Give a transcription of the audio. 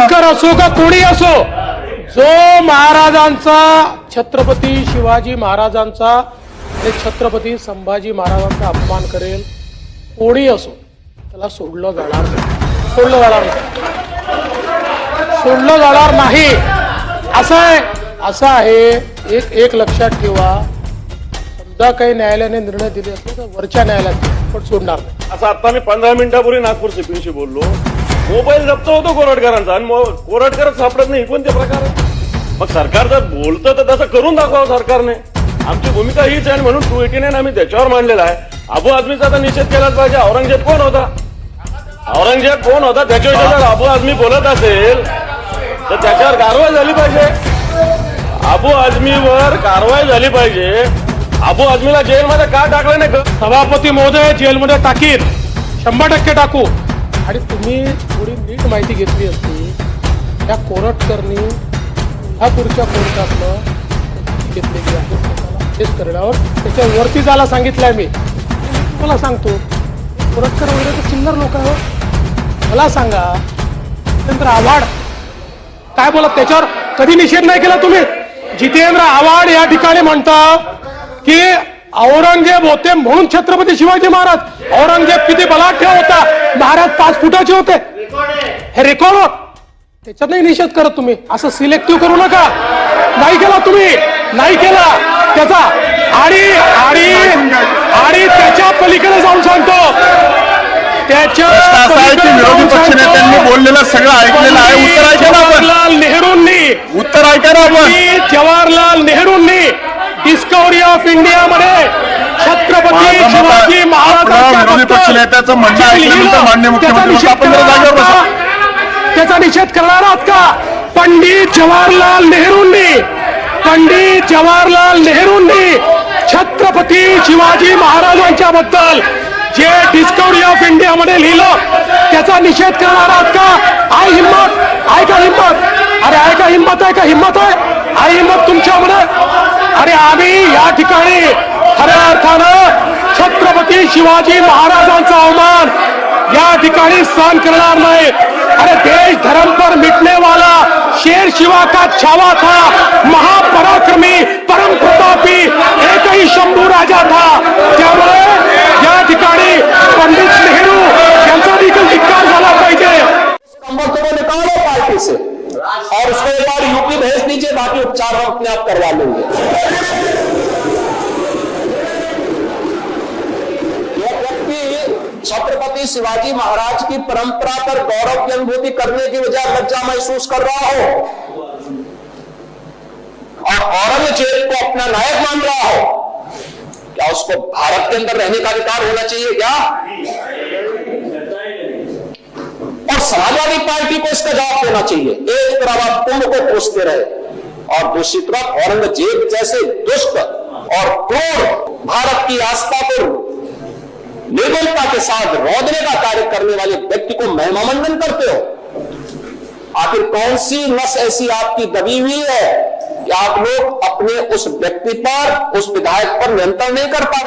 आंबेडकर असो का कोणी असो जो महाराजांचा छत्रपती शिवाजी महाराजांचा आणि छत्रपती संभाजी महाराजांचा अपमान करेल कोणी असो त्याला सोडलं जाणार नाही. सोडलं जाणार नाही. सोडलं जाणार नाही. असं आहे असं आहे. एक एक लक्षात ठेवा. समजा काही न्यायालयाने निर्णय दिले असले तर वरच्या न्यायालयात पण सोडणार नाही. असं आता मी पंधरा मिनिटापूर्वी नागपूर सिपिंगशी बोललो. मोबाईल जप्त होतो कोरटकरांचा आणि मो- कोरटकर सापडत नाही कोणते प्रकार मग सरकार जर बोलतं तर तसं करून दाखवावं सरकारने. आमची भूमिका हीच आहे आणि म्हणून टू एटी नाईन आम्ही त्याच्यावर मांडलेला आहे. अबू आझमीचा तर निषेध केलाच पाहिजे. औरंगजेब कोण होता? औरंगजेब कोण होता? त्याच्याविषयी जर अबू आझमी बोलत असेल तर त्याच्यावर कारवाई झाली पाहिजे. अबू आझमीवर कारवाई झाली पाहिजे. अबू आझमीला जेलमध्ये का टाकलं नाही? ग? सभापती महोदय जेलमध्ये टाकीत शंभर टक्के टाकू. आणि तुम्ही थोडी नीट माहिती घेतली असती त्या कोरटकरनी कोल्हापूरच्या कोर्टातनं घेतलेली आहे. तेच करण्यावर त्याच्या वरती जायला सांगितलंय मी. मी तुम्हाला सांगतो कोरटकर वगैरे तर चिल्लर लोक आहे मला सांगा जितेंद्र आव्हाड काय बोलत त्याच्यावर? कधी निषेध नाही केला तुम्ही? जितेंद्र आव्हाड या ठिकाणी म्हणता की औरंगजेब होते म्हणून छत्रपती शिवाजी महाराज. औरंगजेब किती बलाढ्य होता. महाराज पाच फुटाचे होते. हे रेकॉर्ड त्याच्यातही निषेध करत तुम्ही. असं सिलेक्टिव्ह करू नका. नाही केला तुम्ही. नाही केला. त्याचा आणि आणि आणि त्याच्या पलीकडे जाऊन सांगतो. त्याच्या विरोधी पक्षनेत्यांनी बोललेलं सगळं ऐकलेलं आहे. उत्तर ऐका ना आपण. जवाहरलाल नेहरूंनी उत्तर ऐका ना आपण. की जवाहरलाल नेहरूंनी डिस्कवरी ऑफ इंडिया मध्ये छत्रपती शिवाजी महाराजांच्या विरोधी पक्षनेत्याचं म्हणणं ऐकल्यानंतर मुख्यमंत्री त्याचा आपण निषेध जागेवर करणार बसा. आहात. का? त्याचा निषेध करणार आहात का? पंडित जवाहरलाल नेहरूंनी पंडित जवाहरलाल नेहरूंनी छत्रपती शिवाजी महाराजांच्या बद्दल जे डिस्कवरी ऑफ इंडिया मध्ये लिहिलं त्याचा निषेध करणार आहात का? आय हिंमत आहे का हिंमत. अरे आहे का हिंमत आहे का हिंमत आहे. आहे हिंमत तुमच्यामध्ये. या ठिकाणी खऱ्या अर्थानं छत्रपती शिवाजी महाराजांचा अवमान या ठिकाणी सहन करणार नाही. अरे देश धर्म पर मिटने वाला शेर शिवा का छावा था? महापराक्रमी परम प्रतापी एकही शंभू राजा था। त्यामुळे या ठिकाणी पंडित नेहरू यांचा देखील धिक्कार झाला पाहिजे. पार्टी से और उसको एक बार यूपी भेज दीजिए बाकी उपचार हम अपने आप करवा लेंगे। छत्रपति शिवाजी महाराज की परंपरा पर गौरव की अनुभूति करने की बजाय लज्जा महसूस कर रहा हो। और औरंगज़ेब को अपना नायक मान रहा हो। क्या उसको भारत के अंदर रहने का अधिकार होना चाहिए क्या? और समाजवादी पार्टी को इसका जवाब देना चाहिए। एक तरफ़ आप कुंभ को पूछते रहे और दूसरी तरफ़ औरंगज़ेब जैसे दुष्ट और क्रूर भारत की आस्था को निर्बलता के साथ रौदने का कार्य करने वाले व्यक्ति को महिमामंडन करते हो। आखिर कौन सी नस ऐसी आपकी दबी हुई है कि आप लोग अपने उस व्यक्ति पर, उस विधायक पर नियंत्रण नहीं कर पा रहे?